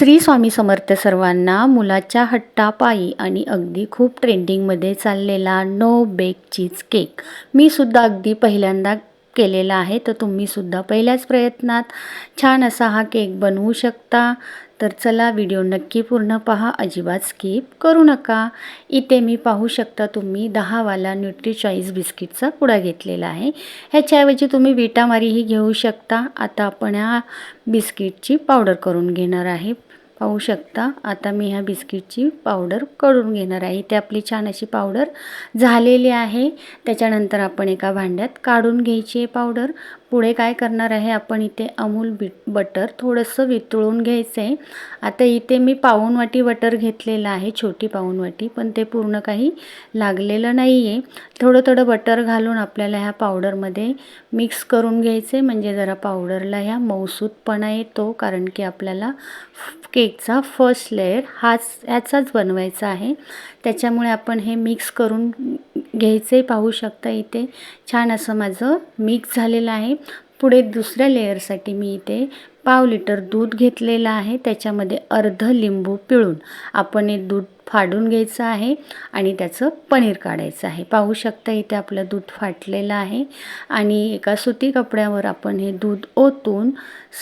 श्री स्वामी समर्थ सर्वांना मुलाच्या हट्टापायी आणि अगदी खूप ट्रेंडिंगमध्ये चाललेला नो बेक चीज केक. मी सुद्धा अगदी पहिल्यांदा केलेला आहे तर तुम्हीसुद्धा पहिल्याच प्रयत्नात छान असा हा केक बनवू शकता. तर चला व्हिडिओ नक्की पूर्ण पहा अजिबात स्किप करू नका. इथे मी पाहू शकता तुम्ही दहावाला न्यूट्री चॉईस बिस्किटचा पुडा घेतलेला आहे. ह्याच्याऐवजी तुम्ही विटामारीही घेऊ शकता. आता आपण ह्या बिस्किटची पावडर करून घेणार आहे. पाहू शकता. आता मी ह्या बिस्किटची पावडर करून घेणार आहे. इथे आपली छान अशी पावडर झालेली आहे. त्याच्यानंतर आपण एका भांड्यात काढून घ्यायची आहे पावडर. पुढे काय करणार आहे? आपण इथे अमूल बी बटर थोडंसं वितळून घ्यायचं आहे आता इथे मी पाऊण वाटी बटर घेतलेलं आहे छोटी पाऊणवाटी पण ते पूर्ण काही लागलेलं नाही आहे थोडं थोडं बटर घालून आपल्याला ह्या पावडरमध्ये मिक्स करून घ्यायचं आहे म्हणजे जरा पावडरला ह्या मौसूदपणा येतो कारण की आपल्याला केकचा फर्स्ट लेअर हाच ह्याचाच बनवायचा आहे. त्याच्यामुळे आपण हे मिक्स करून घ्यायचे पाहू शकता इथे. छान असं माझं मिक्स झालेलं आहे. पुढे दुसऱ्या लेअरसाठी मी इथे पाव लिटर दूध घेतलेलं आहे. त्याच्यामध्ये अर्ध लिंबू पिळून आपण हे दूध फाडून घ्यायचं आहे आणि त्याचं पनीर काढायचं आहे. पाहू शकता इथे आपलं दूध फाटलेलं आहे आणि एका सुती कपड्यावर आपण हे दूध ओतून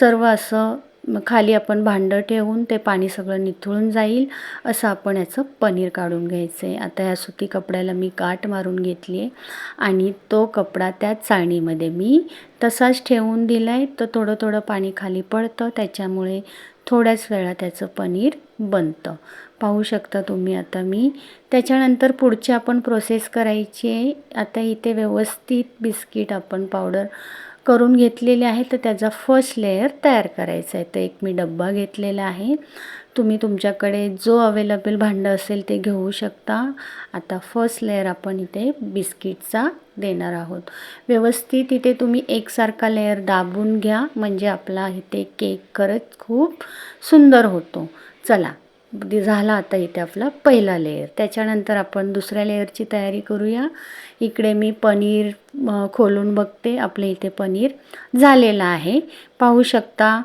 सर्व असं मग खाली आपण भांडं ठेवून ते पाणी सगळं निथळून जाईल असं आपण याचं पनीर काढून घ्यायचं आहे आता ह्या सुती कपड्याला मी गाठ मारून घेतली आहे आणि तो कपडा त्या चाळणीमध्ये मी तसाच ठेवून दिला आहे तर थोडं थोडं पाणी खाली पडतं त्याच्यामुळे थोड्याच वेळा त्याचं पनीर बनतं. पाहू शकता तुम्ही आता मी. त्याच्यानंतर पुढची आपण प्रोसेस करायची आहे आता इथे व्यवस्थित बिस्किट आपण पावडर करून घेतलेले आहे तर त्याचा फर्स्ट लेअर तयार करायचा आहे. तर एक मी डब्बा घेतलेला आहे. तुम्ही तुमच्याकडे जो अवेलेबल भांडं असेल ते घेऊ शकता. आता फर्स्ट लेअर आपण इथे बिस्किटचा देणार आहोत. व्यवस्थित इथे तुम्ही एकसारखा लेअर दाबून घ्या. म्हणजे आपला इथे केक खरंच खूप सुंदर होतो. चला झाला आता इथे आपला पहिला लेअर त्याच्यानंतर आपण दुसऱ्या लेअरची तयारी करूया. इकडे मी पनीर खोलून बघते. आपले इथे पनीर झालेलं आहे. पाहू शकता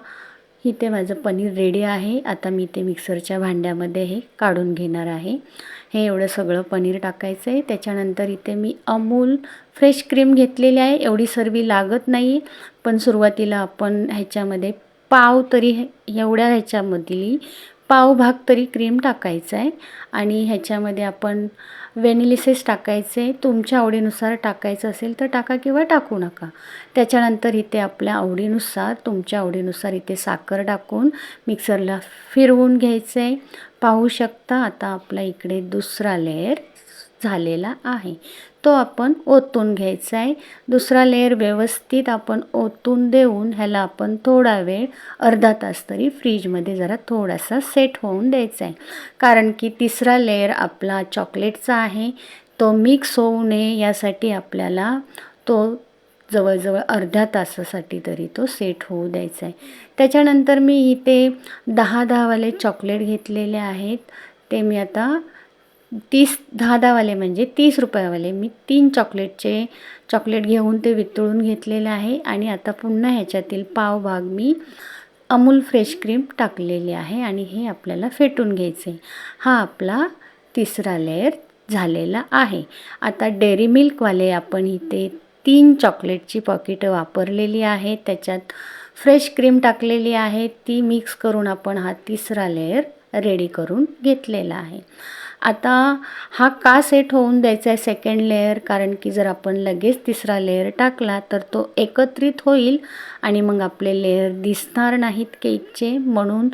इथे माझं पनीर रेडी आहे. आता मी ते मिक्सरच्या भांड्यामध्ये हे काढून घेणार आहे. हे एवढं सगळं पनीर टाकायचं आहे. त्याच्यानंतर इथे मी अमूल फ्रेश क्रीम घेतलेली आहे. एवढी सर्वी लागत नाही पण सुरुवातीला आपण ह्याच्यामध्ये पाव तरी एवढ्या ह्याच्यामधली पावभाग तरी क्रीम टाकायचा आहे. आणि ह्याच्यामध्ये आपण व्हॅनिलिसेस टाकायचे तुमच्या आवडीनुसार टाकायचं असेल तर टाका किंवा टाकू नका. त्याच्यानंतर इथे आपल्या आवडीनुसार तुमच्या आवडीनुसार इथे साखर टाकून मिक्सरला फिरवून घ्यायचं आहे. पाहू शकता आता आपला इकडे दुसरा लेअर झालेला आहे. तो आपण ओतून घ्यायचा आहे. दुसरा लेअर व्यवस्थित आपण ओतून देऊन ह्याला आपण थोडा वेळ अर्धा तास तरी फ्रीजमध्ये जरा थोडासा सेट होऊन द्यायचा आहे. कारण की तिसरा लेअर आपला चॉकलेटचा आहे. तो मिक्स होऊ नये यासाठी आपल्याला तो जवळजवळ अर्ध्या तासासाठी तरी तो सेट होऊ द्यायचा आहे. त्याच्यानंतर मी इथे दहा दहावाले चॉकलेट घेतलेले आहेत. ते मी आता तीस दहा दहावाले म्हणजे तीस रुपयावाले. मी तीन चॉकलेटचे चॉकलेट घेऊन ते वितळून घेतलेले आहे आणि आता पुन्हा ह्याच्यातील पावभाग मी अमूल फ्रेश क्रीम टाकलेली आहे आणि हे आपल्याला फेटून घ्यायचे. हा आपला तिसरा लेअर झालेला आहे. आता डेअरी मिल्कवाले आपण इथे तीन चॉकलेटची पॉकेटं वापरलेली आहे. त्याच्यात फ्रेश क्रीम टाकलेली आहे. ती मिक्स करून आपण हा तिसरा लेअर रेडी करून घेतलेला आहे. आता हा का सेट होऊन द्यायचा आहे सेकंड लेअर कारण की जर आपण लगेच तिसरा लेअर टाकला तर तो एकत्रित होईल आणि मग आपले लेअर दिसणार नाहीत केकचे म्हणून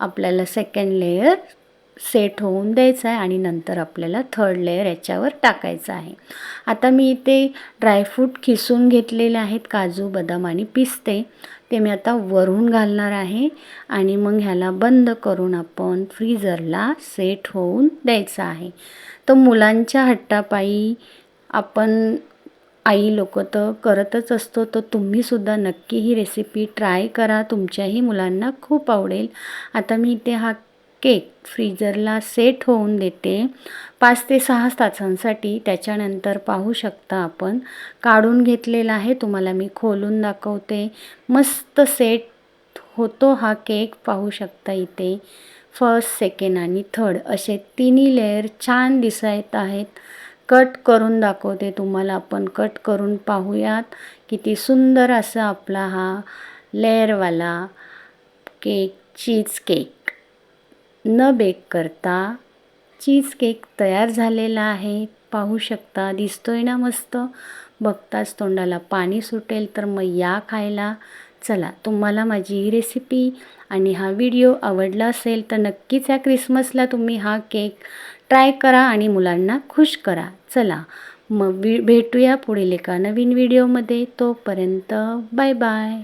आपल्याला सेकंड लेअर सेट होऊन द्यायचं आहे आणि नंतर आपल्याला थर्ड लेअर याच्यावर टाकायचं आहे. आता मी इथे ड्रायफ्रूट खिसून घेतलेले आहेत काजू बदाम आणि पिस्ते. ते मी आता वरून घालणार आहे आणि मग ह्याला बंद करून आपण फ्रीजरला सेट होऊन द्यायचं आहे. तर मुलांच्या हट्टापायी आपण आई लोक तर करतच असतो तर तुम्हीसुद्धा नक्की ही रेसिपी ट्राय करा. तुमच्याही मुलांना खूप आवडेल. आता मी इथे हा केक फ्रीजरला सेट होऊन देते. पाच ते सहा तासांसाठी त्याच्यानंतर पाहू शकता आपण. काढून घेतलेला आहे तुम्हाला मी खोलून दाखवते. मस्त सेट होतो हा केक पाहू शकता इथे. फर्स्ट सेकंड आणि थर्ड असे तिन्ही लेअर छान दिसत आहेत. कट करून दाखवते तुम्हाला आपण. कट करून पाहूयात किती सुंदर असं आपला हा लेअरवाला केक चीज केक. न बेक करता चीज केक तयार झालेला आहे. पाहू शकता दिसतोय ना मस्त? बघताच तोंडाला पाणी सुटेल तर मग या खायला. चला तुम्हाला माझी ही रेसिपी आणि हा व्हिडिओ आवडला असेल तर नक्कीच या क्रिसमसला तुम्ही हा केक ट्राय करा आणि मुलांना खुश करा. चला मग वि भेटूया पुढील एका नवीन व्हिडिओमध्ये तोपर्यंत बाय बाय